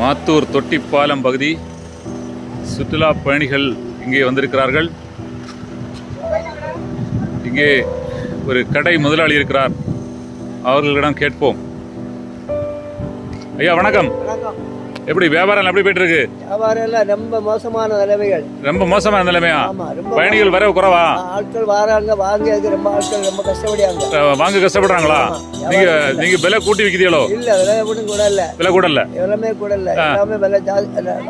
மாத்தூர் தொட்டிப்பாலம் பகுதி. சுற்றுலா பயணிகள் இங்கே வந்திருக்கிறார்கள். இங்கே ஒரு கடை முதலாளி இருக்கிறார். அவர்களிடம் கேட்போம். ஐயா வணக்கம். வணக்கம். எப்படி வியாபாரம் எப்படி போயிட்டு இருக்கு வியாபாரம் எல்லாம் ரொம்ப மோசமான நிலைமைகள். ரொம்ப மோசமான நிலைமையா? பயணிகள் வர குறைவா? ஆட்கள் வராங்க வாங்கியதுக்கு ரொம்ப ஆட்கள் ரொம்ப கஷ்டப்படியாங்க அஹ், வாங்க கஷ்டப்படுறாங்களா. நீங்க நீங்க விலை கூட்டி விற்கிறீங்களோ இல்ல விலை ஒன்றும் கூட இல்ல. விலை கூட இல்ல. எல்லாமே கூட இல்ல. எல்லாமே விலை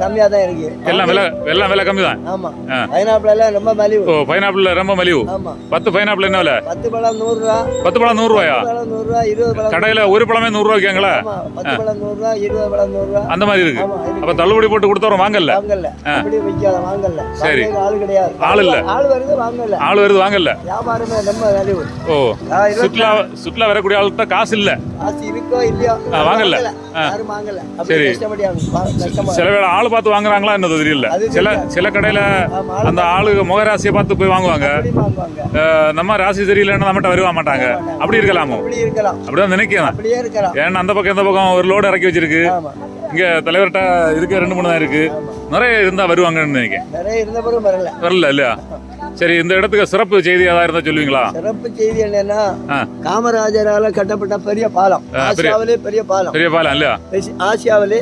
கம்மியா தான் இருக்கு. எல்லாம் விலை எல்லாம் விலை கம்மி தான். ஆமா. பைனாப்பிள் எல்லாம் ரொம்ப மலிவு. ஓ பைனாப்பிள் ரொம்ப மலிவு. ஆமா. பத்து பைனாப்பிள் என்ன விலை? பத்து பழம் நூறு ரூபா பத்து பழம் நூறு ரூபாயா நூறு ரூபா இருபது பழம். கடையில ஒரு பழமே நூறு ரூபா விற்காங்களா ஆமா பத்து பழம் நூறு ரூபா இருபது பழம் நூறு ரூபா அந்த மாதிரி இருக்கு. அப்ப தள்ளுபடி போட்டு கொடுத்தவரும் வாங்கல. சரி. ஆள் கிடையாது. ஆள் இல்ல. ஆள் வருது வாங்கல. ஆள் வருது வாங்கல. வியாபாரமே ரொம்ப மலிவு ஓ சுற்றுலா சுற்றுலா வரக்கூடிய ஆள்கிட்ட காசு இல்ல. காசு இருக்கோ இல்லையோ ஆ, வாங்கல. யாரும் சரி. சில வேளை ஆள் பார்த்து வாங்குறாங்களா என்னது தெரியல. சில. சில கடையில அந்த ஆளு முகராசியை பார்த்து போய் வாங்குவாங்க. நம்ம ராசி சரியில்லைன்னா நம்மகிட்ட வருவா மாட்டாங்க. அப்படி இருக்கலாமோ? அப்படி இருக்கலாம். அப்படிதான் நினைக்கிறேன் ஏன்னா அந்த பக்கம் இந்த பக்கம் ஒரு லோடு இறக்கி வச்சிருக்கு. இங்க தலைவர்கிட்ட இருக்கு ரெண்டு மூணு தான் இருக்கு. ஆமா. நிறைய இருந்தா வருவாங்கன்னு நினைக்கிறேன். நிறைய இருந்த பிறகு வரல. வரல இல்லையா? சரி இந்த இடத்துக்கு சிறப்பு செய்தி ஏதாவது இருந்தா சொல்லுவீங்களா? சிறப்பு செய்தி என்னன்னா. காமராஜரால கட்டப்பட்ட பெரிய பாலம். ஆசியாவிலே பெரிய பாலம். பெரிய பாலம் இல்லையா? ஆசியாவிலே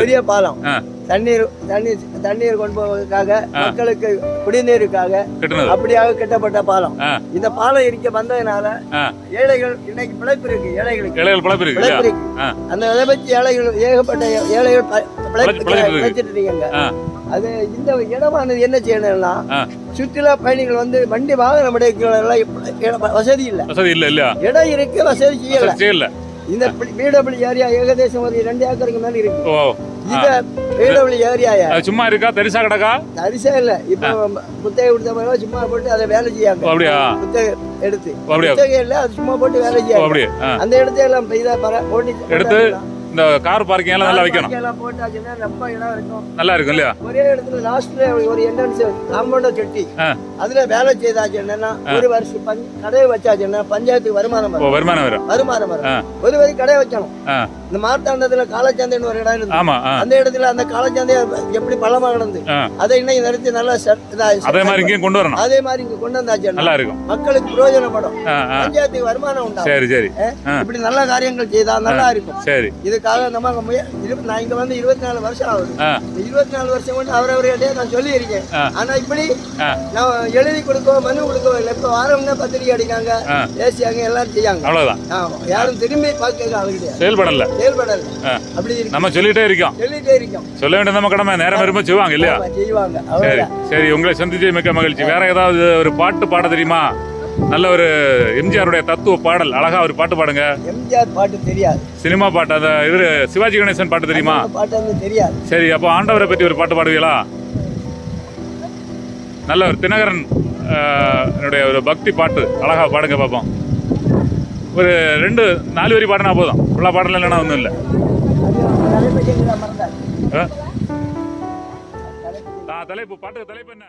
பெரிய பாலம். தண்ணீர் தண்ணீர் தண்ணீர் கொண்டு போவதற்காக மக்களுக்கு குடிநீருக்காக அப்படியாக கட்டப்பட்ட பாலம். இந்த பாலம் இருக்க வந்ததுனால. ஏழைகள் இன்னைக்கு பிழைப்பு இருக்கு ஏழைகளுக்கு பழப்பு இருக்கு. அந்த இதை வச்சு ஏழைகள் ஏகப்பட்ட ஏழைகள். பிழைச்சிட்டு இருக்கீங்க. அது இந்த இடமானது என்ன செய்யணும்னா. சுற்றுலா பயணிகள் வந்து வண்டி வாகனம் எடுக்கலாம் வசதி இல்ல வசதி இல்ல இடம் இருக்கு வசதி செய்யல இந்த பீடபிள் ஏரியா ஏகதேசம் ஒரு ரெண்டு ஏக்கருக்கு மேல இருக்கு. ஓ இந்த பீடபிள் ஏரியாய அது சும்மா இருக்கா? தரிசா கிடக்கா? அரிசா இல்ல. இப்போ குத்தகை கொடுத்த மாதிரி சும்மா போட்டு அதை வேலை செய்யாங்க. அப்படியா? குத்தகை எடுத்து. குத்தகை இல்ல அது சும்மா போட்டு வேலை செய்யாங்க. அந்த இடத்துல எல்லாம் இதை போட்டு எடுத்து? இந்த கார் பார்க்கிங் எல்லாம் நல்லா வைக்கணும். எல்லாம் போட்டாச்சுன்னா ரொம்ப இடம் இருக்கும். நல்லா இருக்கும் இல்லையா? ஒரே இடத்துல லாஸ்ட்ல ஒரு என்ட்ரன்ஸ் காம்பவுண்ட கட்டி. அதுல வேலை செய்தாச்சு என்னன்னா ஒரு வருஷம் கடையை வச்சாச்சுன்னா பஞ்சாயத்துக்கு வருமானம் வருமானம் வரும். வருமானம் வரும். ஒரு வரி கடை வைக்கணும். இந்த மார்த்தாண்டத்துல காலச்சந்தைன்னு ஒரு இடம் ஆ. அந்த இடத்துல அந்த காலச்சந்தை எப்படி பள்ளமா கிடந்து. அதை இன்னைக்கு நிறுத்தி நல்லா அதே மாதிரி இங்கேயும் கொண்டு வரணும். அதே மாதிரி இங்க கொண்டு வந்தாச்சு நல்லா இருக்கும். மக்களுக்கு பிரயோஜனப்படும். பஞ்சாயத்துக்கு வருமானம் உண்டாகும். சரி சரி. இப்படி நல்ல காரியங்கள் செய்தா நல்லா இருக்கும். சரி. இதுக்காக நம்ம நான் இங்க வந்து இருபத்தி நாலு வருஷம் ஆகுது. இருபத்தி நாலு வருஷம் கொண்டு அவரவர்கிட்டயே நான் சொல்லி இருக்கேன். ஆனா இப்படி. நான் எழுதி கொடுக்கவோ மனு கொடுக்கவோ இல்லை. இப்ப வாரம்னா பத்திரிக்கை அடிக்காங்க. பேசியாங்க எல்லாரும் செய்யாங்க. அவ்வளவுதான். யாரும் திரும்பி பார்க்க கிடையாது. செயல்படல. செயல்படல. அப்படி நம்ம சொல்லிட்டே இருக்கோம். சொல்லிட்டே இருக்கோம். சொல்ல வேண்டிய நம்ம கடமை நேரம் வரும்போது செய்வாங்க இல்லையா? செய்வாங்க. சரி சரி உங்களை சந்திச்சு மிக்க மகிழ்ச்சி. வேற ஏதாவது ஒரு பாட்டு பாட தெரியுமா? நல்ல ஒரு எம்ஜிஆருடைய தத்துவ பாடல். அழகா ஒரு பாட்டு பாடுங்க. எம்ஜிஆர் பாட்டு தெரியாது. சினிமா பாட்டு அந்த இது சிவாஜி கணேசன் பாட்டு தெரியுமா? பாட்டு தெரியாது. சரி அப்போ ஆண்டவரை பற்றி ஒரு பாட்டு பாடுவீங்களா? நல்ல ஒரு தினகரன் என்னுடைய ஒரு பக்தி பாட்டு. அழகா பாடுங்க பார்ப்போம் ஒரு ரெண்டு நாலு வரி பாடினா போதும். ஃபுல்லாக பாடல இல்லைன்னா ஒன்றும் இல்லை. தலைப்பை கேட்கிறா மறந்தாச்சு தலைப்பு பாட்டு தலைப்பு என்ன?